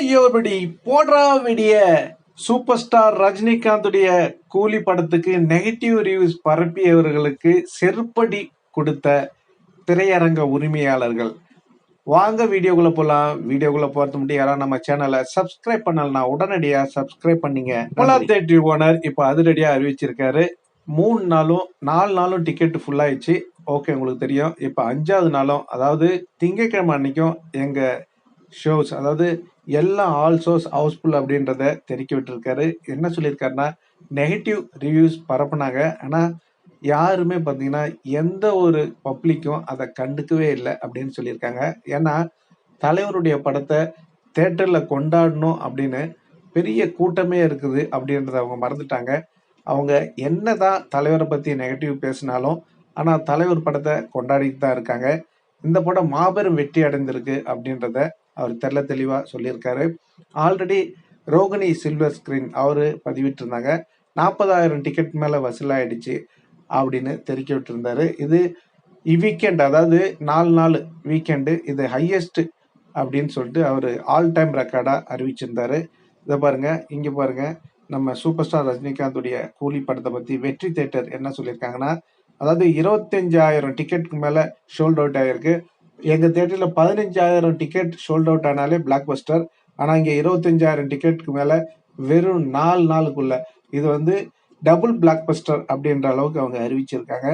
Hi போடுறா வெடிய super star ரஜினிகாந்துடைய கூலி படத்துக்கு நெகட்டிவ் ரிவ்யூஸ் பரப்பியவர்களுக்கு செருப்படி கொடுத்த திரையரங்க உரிமையாளர்கள். வாங்க வீடியோக்குள்ள போலாம். வீடியோக்குள்ள போறது மட்டும் யாராவது நம்ம சேனலை சப்ஸ்கிரைப் பண்ணலனா உடனடியா சப்ஸ்கிரைப் பண்ணீங்க. போலா தேட்டர் ஓனர் இப்போ அதிரடியா அறிவிச்சிருக்காரு. மூணு நாளும் நாலு நாளும் டிக்கெட் ஃபுல் ஆயிடுச்சு. ஓகே உங்களுக்கு தெரியும். இப்போ அஞ்சாவது நாளும் அதாவது திங்கட்கிழமை அன்னைக்கும் எங்க ஷோஸ் அதாவது எல்லா ஆல் ஷோஸ் ஹவுஸ்ஃபுல் அப்படின்றத தெரிக்க விட்டுருக்காரு. என்ன சொல்லியிருக்காருன்னா நெகட்டிவ் ரிவ்யூஸ் பரப்புனாங்க. ஆனால் யாருமே பார்த்தீங்கன்னா எந்த ஒரு பப்ளிக்கும் அதை கண்டுக்கவே இல்லை அப்படின்னு சொல்லியிருக்காங்க. ஏன்னா தலைவருடைய படத்தை தேட்டரில் கொண்டாடணும் அப்படின்னு பெரிய கூட்டமே இருக்குது அப்படின்றத அவங்க மறந்துட்டாங்க. அவங்க என்ன தான் தலைவரை பற்றி நெகட்டிவ் பேசினாலும் ஆனால் தலைவர் படத்தை கொண்டாடிட்டு தான் இருக்காங்க. இந்த படம் மாபெரும் வெற்றி அடைந்திருக்கு அப்படின்றத அவர் தெல்ல தெளிவாக சொல்லியிருக்காரு. ஆல்ரெடி ரோகிணி சில்வர் ஸ்கிரீன் அவர் பதிவிட்டிருந்தாங்க. நாற்பதாயிரம் டிக்கெட் மேலே வசூலாயிடுச்சு அப்படின்னு தெரிவிக்க விட்டுருந்தாரு. இது வீக்கெண்ட் அதாவது நாலு நாள் வீக்கெண்டு இது ஹையஸ்ட் அப்படின்னு சொல்லிட்டு அவர் ஆல் டைம் ரெக்கார்டாக அறிவிச்சிருந்தாரு. இதை பாருங்கள் இங்கே பாருங்க. நம்ம சூப்பர் ஸ்டார் ரஜினிகாந்துடைய கூலி படத்தை பற்றி வெற்றி தேட்டர் என்ன சொல்லியிருக்காங்கன்னா அதாவது இருபத்தஞ்சாயிரம் டிக்கெட்டுக்கு மேலே ஷோல்ட் அவுட் ஆகிருக்கு எங்கள் தேட்டரில் பதினஞ்சாயிரம் டிக்கெட் ஷோல்ட் அவுட் ஆனாலே பிளாக் பஸ்டர் ஆனால் இங்கே இருபத்தஞ்சாயிரம் டிக்கெட்டுக்கு மேலே வெறும் நாலு நாளுக்குள்ள இது வந்து டபுள் பிளாக் பஸ்டர் அப்படின்ற அளவுக்கு அவங்க அறிவிச்சிருக்காங்க.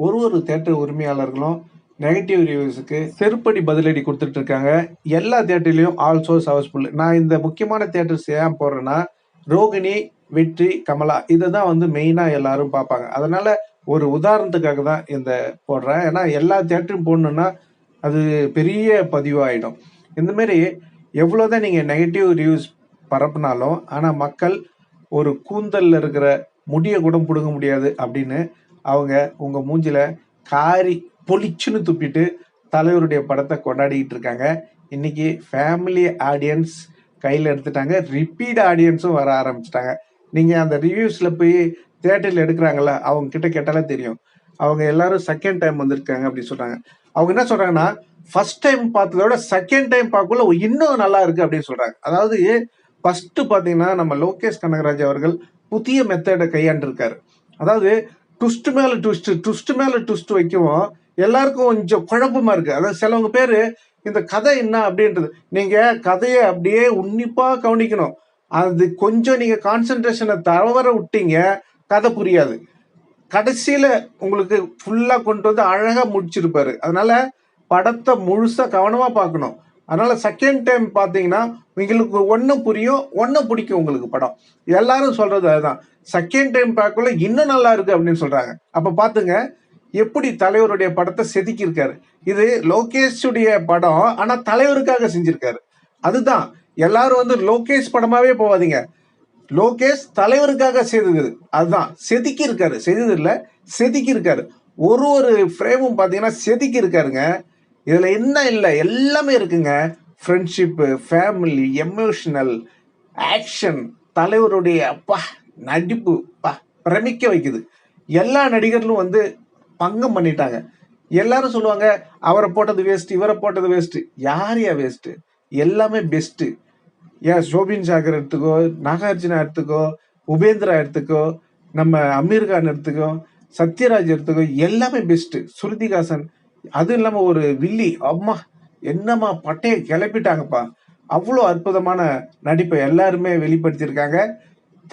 ஒரு ஒரு தேட்டர் உரிமையாளர்களும் நெகட்டிவ் ரிவ்யூஸுக்கு செருப்படி பதிலடி கொடுத்துட்டு இருக்காங்க. எல்லா தேட்டர்லையும் ஆல் சோர்ஸ் ஹவுஸ்ஃபுல் நான் இந்த முக்கியமான தேட்டர்ஸ் ஏன் போடுறேன்னா ரோகிணி வெற்றி கமலா இதை தான் வந்து மெயினாக எல்லாரும் பார்ப்பாங்க. அதனால ஒரு உதாரணத்துக்காக தான் இந்த போடுறேன். ஏன்னா எல்லா தேட்டரும் போடணுன்னா அது பெரிய பதிவாயிடும். இந்த எவ்வளோ எவ்வளோதான் நீங்கள் நெகட்டிவ் ரிவ்யூஸ் பரப்புனாலும் ஆனால் மக்கள் ஒரு கூந்தலில் இருக்கிற முடியை கூட பிடுங்க முடியாது அப்படின்னு அவங்க உங்கள் மூஞ்சில் காரி பொலிச்சுன்னு துப்பிட்டு தலைவருடைய படத்தை கொண்டாடிக்கிட்டு இருக்காங்க. இன்னைக்கு ஃபேமிலி ஆடியன்ஸ் கையில் எடுத்துட்டாங்க. ரிப்பீட் ஆடியன்ஸும் வர ஆரம்பிச்சிட்டாங்க. நீங்கள் அந்த ரிவ்யூஸில் போய் தேட்டரில் எடுக்கிறாங்களா அவங்க கிட்ட கேட்டாலே தெரியும். அவங்க எல்லாரும் செகண்ட் டைம் வந்திருக்காங்க அப்படின்னு சொல்கிறாங்க அவங்க என்ன சொல்றாங்கன்னா ஃபர்ஸ்ட் டைம் பார்த்ததை விட செகண்ட் டைம் பார்க்கல இன்னும் நல்லா இருக்கு அப்படின்னு சொல்றாங்க. அதாவது ஃபர்ஸ்ட் பார்த்தீங்கன்னா நம்ம லோகேஷ் கனகராஜ் அவர்கள் புதிய மெத்தடை கையாண்டிருக்காரு. அதாவது ட்விஸ்ட் மேல ட்விஸ்ட் ட்விஸ்ட் மேல ட்விஸ்ட் வைக்கவும் எல்லாருக்கும் கொஞ்சம் குழப்பமா இருக்கு. அதாவது சிலவங்க பேரு இந்த கதை என்ன? அப்படின்றது. நீங்க கதையை அப்படியே உன்னிப்பா கவனிக்கணும். அது கொஞ்சம் நீங்க கான்சென்ட்ரேஷனை தவற விட்டீங்க கதை புரியாது. கடைசியில் உங்களுக்கு ஃபுல்லாக கொண்டு வந்து அழகாக முடிச்சிருப்பாரு. அதனால படத்தை முழுசாக கவனமாக பார்க்கணும். அதனால செகண்ட் டைம் பார்த்தீங்கன்னா உங்களுக்கு ஒன்றும் புரியும் ஒன்றும் பிடிக்கும் உங்களுக்கு படம். எல்லாரும் சொல்றது அதுதான். செகண்ட் டைம் பார்க்கல இன்னும் நல்லா இருக்கு அப்படின்னு சொல்றாங்க. அப்போ பார்த்துங்க எப்படி தலைவருடைய படத்தை செதுக்கியிருக்காரு. இது லோகேஷுடைய படம் ஆனால் தலைவருக்காக செஞ்சிருக்காரு. அதுதான். எல்லாரும் வந்து லோகேஷ் படமாவே போவாதீங்க. லோகேஷ் தலைவருக்காக செய்தது. அதுதான். செதுக்கி இருக்காரு செய்தது இல்லை. செதுக்கி இருக்காரு ஒரு ஒரு ஃப்ரேமும் பார்த்தீங்கன்னா செதுக்கி இருக்காருங்க இதில் என்ன இல்லை? எல்லாமே இருக்குங்க. ஃப்ரெண்ட்ஷிப்பு ஃபேமிலி எமோஷனல் ஆக்ஷன் தலைவருடைய அப்பா நடிப்பு பா பிரமிக்க வைக்குது. எல்லா நடிகர்களும் வந்து பங்கம் பண்ணிட்டாங்க. எல்லாரும் சொல்லுவாங்க அவரை போட்டது வேஸ்ட் இவரை போட்டது வேஸ்ட் யார் யா வேஸ்ட்டு எல்லாமே பெஸ்ட்டு ஏன் ஷோபின் சாகர் எடுத்துக்கோ நாகார்ஜுனா எடுத்துக்கோ உபேந்திரா எடுத்துக்கோ நம்ம அமீர் கான் எடுத்துக்கோ சத்யராஜ் எடுத்துக்கோ எல்லாமே பெஸ்ட்டு ஸ்ருதிகாசன் அதுவும் இல்லாமல் ஒரு வில்லி. அம்மா என்னம்மா பட்டையை கிளப்பிட்டாங்கப்பா. அவ்வளோ அற்புதமான நடிப்பை எல்லாருமே வெளிப்படுத்தியிருக்காங்க.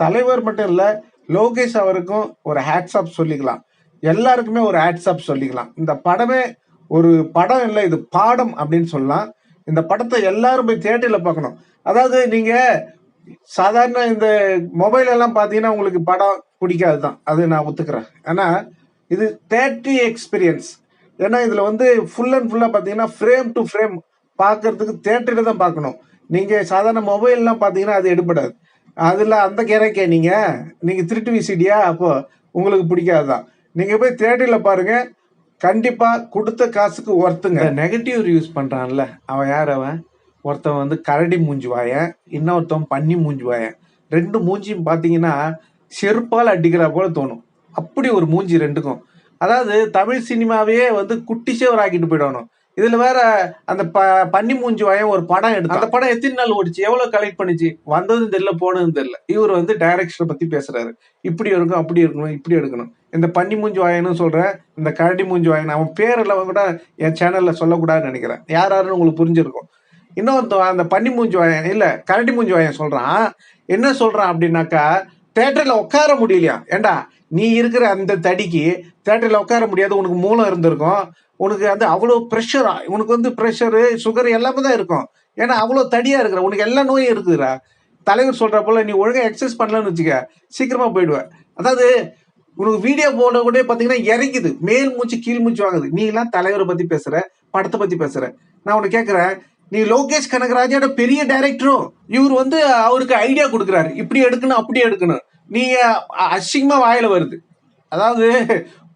தலைவர் மட்டும் இல்லை லோகேஷ் அவருக்கும் ஒரு ஹேட்ஸ்அப் சொல்லிக்கலாம். எல்லாருக்குமே ஒரு ஹேட்ஸ்அப் சொல்லிக்கலாம். இந்த படமே ஒரு படம் இல்லை இது பாடம் அப்படின்னு சொல்லலாம். இந்த படத்தை எல்லாரும் போய் தேட்டரில் பார்க்கணும். அதாவது நீங்கள் சாதாரண இந்த மொபைல் எல்லாம் பார்த்தீங்கன்னா உங்களுக்கு படம் பிடிக்காது தான் அது நான் ஒத்துக்கிறேன். ஏன்னா இது தேட்டரி எக்ஸ்பீரியன்ஸ் ஏன்னா இதில் வந்து ஃபுல் அண்ட் ஃபுல்லாக பார்த்தீங்கன்னா ஃப்ரேம் டு ஃப்ரேம் பார்க்கறதுக்கு தேட்டரில் தான் பார்க்கணும். நீங்கள் சாதாரண மொபைல்லாம் பார்த்தீங்கன்னா அது எடுபடாது. அதில் அந்த கேரக்கே நீங்கள் நீங்கள் திருட்டு விசிடியா அப்போ உங்களுக்கு பிடிக்காதுதான். நீங்கள் போய் தேட்டரில் பாருங்கள் கண்டிப்பா கொடுத்த காசுக்கு ஒர்த்துங்க நெகட்டிவ் ரிவ்யூஸ் பண்றான்ல அவன் யார் அவன்? ஒருத்தன் வந்து கரடி மூஞ்சி வாயன் இன்னொருத்தன் பன்னி மூஞ்சி வாயன் ரெண்டு மூஞ்சியும் பார்த்தீங்கன்னா செருப்பால் அடிக்கிறா போல தோணும். அப்படி ஒரு மூஞ்சி ரெண்டுக்கும். அதாவது தமிழ் சினிமாவையே வந்து குட்டிச்சேவர் ஆக்கிட்டு போயிடணும். இதுல வேற அந்த ப பன்னி மூஞ்சி வாயம் ஒரு படம் எடுத்து அந்த படம் எத்தனை நாள் ஓடிச்சு? எவ்வளவு கலெக்ட் பண்ணிச்சு? வந்ததும் தெரியல போனதும் தெரியல. இவர் வந்து டைரக்ஷனை பத்தி பேசுறாரு. இப்படி இருக்கும் அப்படி இருக்கணும் இப்படி எடுக்கணும். இந்த பன்னி மூஞ்சி வாயனும் சொல்கிறேன் இந்த கரடி மூஞ்சி வாயன் அவன் பேரெல்லாம் கூட என் சேனலில் சொல்லக்கூடாதுன்னு நினைக்கிறேன். யார் யாருன்னு உங்களுக்கு புரிஞ்சிருக்கும். இன்னொருத்தன் அந்த பன்னி மூஞ்சி வாயன் இல்லை கரடி மூஞ்சி வாயன் சொல்கிறான் என்ன சொல்கிறான் அப்படின்னாக்கா தேட்டரில் உட்கார முடியலையா? ஏண்டா நீ இருக்கிற அந்த தடிக்கு தேட்டரில் உட்கார முடியாது உனக்கு மூலம் இருந்திருக்கும். உனக்கு வந்து அவ்வளோ ப்ரெஷரா உனக்கு வந்து ப்ரெஷரு சுகர் எல்லாமே தான் இருக்கும். ஏன்னா அவ்வளோ தடியாக இருக்கிற உனக்கு எல்லா நோயும் இருக்குதுடா. தலைவர் சொல்கிற போல் நீ ஒழுங்காக எக்ஸசைஸ் பண்ணலன்னு வச்சுக்க சீக்கிரமாக போயிடுவேன் அதாவது உனக்கு வீடியோ போட கூட பாத்தீங்கன்னா இறங்குது மேல் மூச்சு கீழ் மூச்சு வாங்குது. நீ எல்லாம் தலைவரை பத்தி பேசுற படத்தை பத்தி பேசுற. நான் உனக்கு கேட்குறேன் நீ லோகேஷ் கனகராஜோட பெரிய டைரக்டரும் இவர் வந்து அவருக்கு ஐடியா கொடுக்குறாரு. இப்படி எடுக்கணும் அப்படி எடுக்கணும். நீ அசிங்கமாக அசிங்கமா வாயில வருது. அதாவது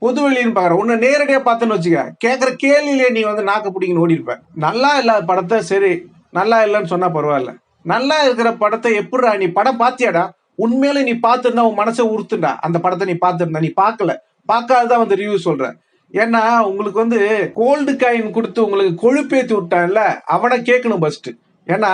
பொது வெளியின்னு பாக்குற உன்னை நேரடியா பார்த்தேன்னு வச்சுக்க கேட்கற கேள்வியிலே நீ வந்து நாக்க பிடிக்கணும் ஓடி இருப்ப நல்லா இல்லாத படத்தை சரி நல்லா இல்லைன்னு சொன்னா பரவாயில்ல. நல்லா இருக்கிற படத்தை எப்படிடா நீ படம் பாத்தியாடா உண்மையில நீ பார்த்துருந்தா உன் மனசை உறுத்துண்டா. அந்த படத்தை நீ பார்த்துருந்தா. நீ பார்க்கல. பார்க்காததான் வந்து ரிவ்யூ சொல்றேன் ஏன்னா உங்களுக்கு வந்து கோல்டு காயின் கொடுத்து உங்களுக்கு கொழுப்பேத்தி விட்டான்ல அவனை கேட்கணும் ஃபர்ஸ்ட் ஏன்னா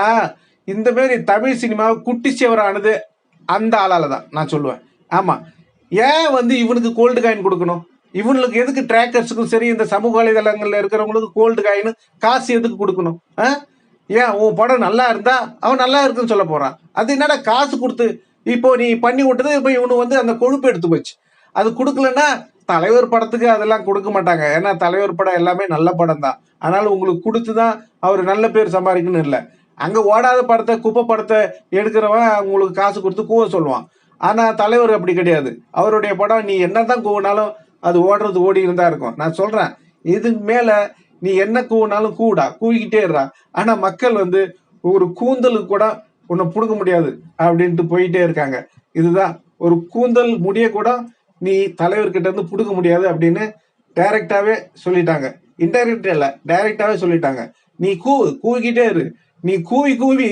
இந்த மாதிரி தமிழ் சினிமாவை குட்டி சேவரானது அந்த ஆளால தான் நான் சொல்லுவேன். ஆமாம் ஏன் வந்து இவனுக்கு கோல்டு காயின் கொடுக்கணும்? இவனுக்கு எதுக்கு ட்ராக்கர்ஸுக்கும் சரி இந்த சமூக வலைதளங்களில் இருக்கிறவங்களுக்கு கோல்டு காயின் காசு எதுக்கு கொடுக்கணும்? ஆ? ஏன் உன் படம் நல்லா இருந்தா அவன் நல்லா இருக்குன்னு சொல்ல போறான். அது என்னடா காசு கொடுத்து இப்போ நீ பண்ணி விட்டது இப்போ இவனு வந்து அந்த கொழுப்பு எடுத்து போச்சு. அது கொடுக்கலன்னா தலைவர் படத்துக்கு அதெல்லாம் கொடுக்க மாட்டாங்க. ஏன்னா தலைவர் படம் எல்லாமே நல்ல படம் தான். ஆனால் உங்களுக்கு கொடுத்து தான் அவர் நல்ல பேர் சம்பாதிக்கணும் இல்லை. அங்கே ஓடாத படத்தை குப்பை படத்தை எடுக்கிறவன் உங்களுக்கு காசு கொடுத்து கூவ சொல்லுவான். ஆனால் தலைவர் அப்படி கிடையாது. அவருடைய படம் நீ என்ன தான் கூவினாலும் அது ஓடுறது ஓடின்னு தான் இருக்கும். நான் சொல்கிறேன் இதுக்கு மேலே நீ என்ன கூவினாலும் கூடா கூவிக்கிட்டே இருறா ஆனால் மக்கள் வந்து ஒரு கூந்தலுக்கு கூட உன்னை பிடுங்க முடியாது அப்படின்ட்டு போயிட்டே இருக்காங்க. இதுதான் ஒரு கூந்தல் முடிய கூட நீ தலைவர்கிட்ட இருந்து பிடுங்க முடியாது அப்படின்னு டைரக்டாவே சொல்லிட்டாங்க. இன்டைரக்ட் இல்லை டைரக்டாவே சொல்லிட்டாங்க. நீ கூ கூவிக்கிட்டே இரு. நீ கூவி கூவி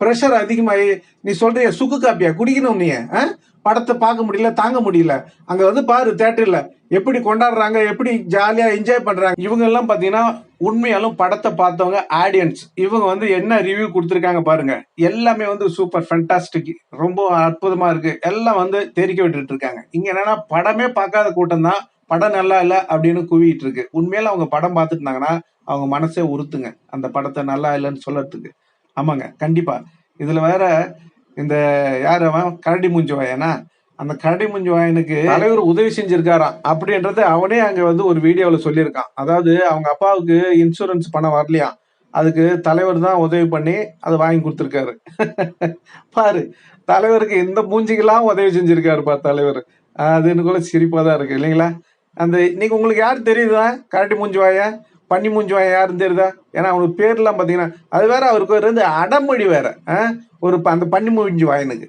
ப்ரெஷர் அதிகமாகி நீ சொல்றிய சுக்கு காப்பியா? குடிக்கணும் நீ ஆ? படத்தை பார்க்க முடியல தாங்க முடியல. அங்க வந்து பாரு தேட்டர்ல எப்படி கொண்டாடுறாங்க எப்படி ஜாலியா என்ஜாய் பண்றாங்க. இவங்க எல்லாம் பாத்தீங்கன்னா உண்மையாலும் படத்தை பார்த்தவங்க ஆடியன்ஸ் இவங்க வந்து என்ன ரிவ்யூ கொடுத்துருக்காங்க பாருங்க. எல்லாமே வந்து சூப்பர் ஃபென்டாஸ்டிக் ரொம்ப அற்புதமா இருக்கு. எல்லாம் வந்து தெரிக்க விட்டுட்டு இருக்காங்க. இங்க என்னன்னா படமே பார்க்காத கூட்டம் தான். படம் நல்லா இல்ல அப்படின்னு குவிட்டு இருக்கு. உண்மையில அவங்க படம் பார்த்துட்டு இருந்தாங்கன்னா அவங்க மனசே உறுத்துங்க. அந்த படத்தை நல்லா இல்லைன்னு சொல்லறதுக்கு. ஆமாங்க கண்டிப்பா. இதுல வேற இந்த யார் அவன்? கரடி மூஞ்சி வாயனா? அந்த கரடி மூஞ்சி வாயனுக்கு தலைவர் உதவி செஞ்சிருக்காராம் அப்படின்றது அவனே அங்கே வந்து ஒரு வீடியோவில் சொல்லியிருக்கான். அதாவது அவங்க அப்பாவுக்கு இன்சூரன்ஸ் பணம் வரலையாம் அதுக்கு தலைவர் தான் உதவி பண்ணி அதை வாங்கி கொடுத்துருக்காரு. பாரு தலைவருக்கு இந்த மூஞ்சிக்கெல்லாம் உதவி செஞ்சிருக்காரு பா தலைவர். அதுன்னு கூட சிரிப்பாக தான் இருக்கு இல்லைங்களா? அந்த இன்னைக்கு உங்களுக்கு யார் தெரியுதா? கரடி மூஞ்சி வாயா? பன்னி மூஞ்சுவான் யாருன்னு தெரியுதா ஏன்னா அவனுக்கு பேர்லாம் பார்த்தீங்கன்னா அது வேற அவருக்கு இருந்து வந்து அடமொழி வேற ஆ? ஒரு ப- அந்த பன்னி மூஞ்சி வாயனுக்கு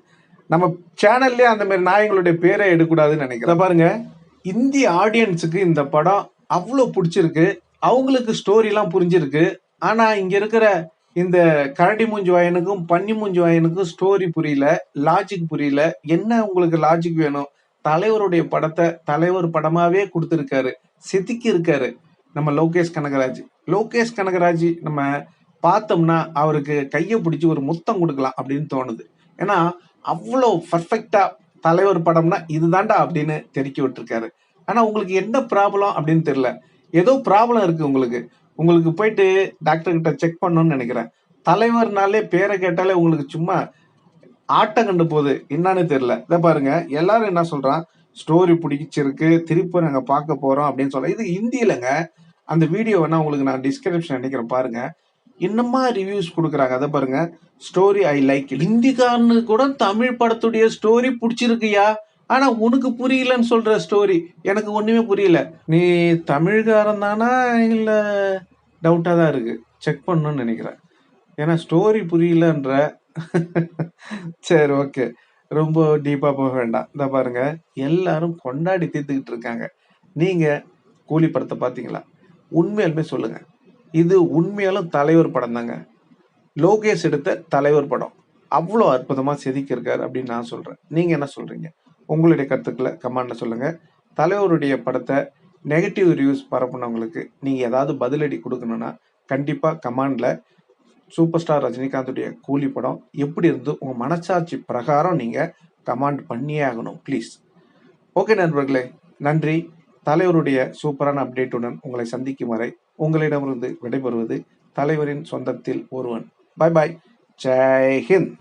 நம்ம சேனல்லே அந்த மாதிரி நாயங்களுடைய பேரை எடுக்கக்கூடாதுன்னு நினைக்கிறேன். பாருங்க. இந்திய ஆடியன்ஸுக்கு இந்த படம் அவ்வளோ பிடிச்சிருக்கு. அவங்களுக்கு ஸ்டோரிலாம் புரிஞ்சிருக்கு. ஆனால் இங்கே இருக்கிற இந்த கரடி மூஞ்சி வாயனுக்கும் பன்னி மூஞ்சி வாயனுக்கும் ஸ்டோரி புரியல லாஜிக் புரியல. என்ன உங்களுக்கு லாஜிக் வேணும்? தலைவருடைய படத்தை தலைவர் படமாவே கொடுத்துருக்காரு. செதுக்கி இருக்காரு நம்ம லோகேஷ் கனகராஜ். லோகேஷ் கனகராஜ் நம்ம பார்த்தோம்னா அவருக்கு கையை பிடிச்சி ஒரு முத்தம் கொடுக்கலாம் அப்படின்னு தோணுது. ஏன்னா அவ்வளோ பர்ஃபெக்டா தலைவர் படம்னா இதுதான்டா அப்படின்னு தெறிக்க விட்டுருக்காரு. ஆனா உங்களுக்கு என்ன ப்ராப்ளம் அப்படின்னு தெரியல. ஏதோ ப்ராப்ளம் இருக்கு உங்களுக்கு. உங்களுக்கு போயிட்டு டாக்டர் கிட்ட செக் பண்ணணும்னு நினைக்கிறேன். தலைவர்னாலே பேரை கேட்டாலே உங்களுக்கு சும்மா ஆட்டம் கண்டு போகுது. என்னன்னு தெரியல. இதை பாருங்க. எல்லாரும் என்ன சொல்றான்? ஸ்டோரி பிடிச்சிருக்கு. திருப்பி நாங்கள் பார்க்க போகிறோம் அப்படின்னு சொல்ல இது ஹிந்தியிலங்க அந்த வீடியோ வேணா உங்களுக்கு நான் டிஸ்கிரிப்ஷன் நினைக்கிறேன் பாருங்க. இன்னமா ரிவ்யூஸ் கொடுக்குறாங்க அதை பாருங்க. ஸ்டோரி ஐ லைக் ஹிந்திக்காரனு கூட தமிழ் படத்துடைய ஸ்டோரி பிடிச்சிருக்குயா ஆனா உனக்கு புரியலன்னு சொல்ற ஸ்டோரி எனக்கு ஒண்ணுமே புரியல. நீ தமிழ்காரன் தானா இல்ல டவுட்டா தான் இருக்கு. செக் பண்ணணும்னு நினைக்கிறேன். ஏன்னா ஸ்டோரி புரியலன்ற. சரி ஓகே ரொம்ப டீப்பாக போக வேண்டாம். இந்த பாருங்க எல்லாரும் கொண்டாடி தீர்த்துக்கிட்டு இருக்காங்க. நீங்கள் கூலி படத்தை பார்த்தீங்களா உண்மையாலுமே சொல்லுங்க. இது உண்மையாலும் தலைவர் படம் தாங்க. லோகேஷ் எடுத்த தலைவர் படம். அவ்வளோ அற்புதமாக செதுக்கியிருக்காரு அப்படின்னு நான் சொல்கிறேன் நீங்கள் என்ன சொல்கிறீங்க உங்களுடைய கருத்துக்களை கமெண்ட்ல சொல்லுங்கள் தலைவருடைய படத்தை நெகட்டிவ் ரிவ்யூஸ் பரப்புனவங்களுக்கு நீங்கள் ஏதாவது பதிலடி கொடுக்கணும்னா கண்டிப்பாக கமெண்டில் சூப்பர் ஸ்டார் ரஜினிகாந்துடைய கூலி படம் எப்படி இருந்து உங்கள் மனசாட்சி பிரகாரம் நீங்கள் கமாண்ட் பண்ணியே ஆகணும் ப்ளீஸ் ஓகே நண்பர்களே நன்றி. தலைவருடைய சூப்பரான அப்டேட்டுடன் உங்களை சந்திக்கும் வரை உங்களிடமிருந்து விடைபெறுவது தலைவரின் சொந்தத்தில் ஒருவன். பாய் பாய் ஜெய் ஹிந்த்.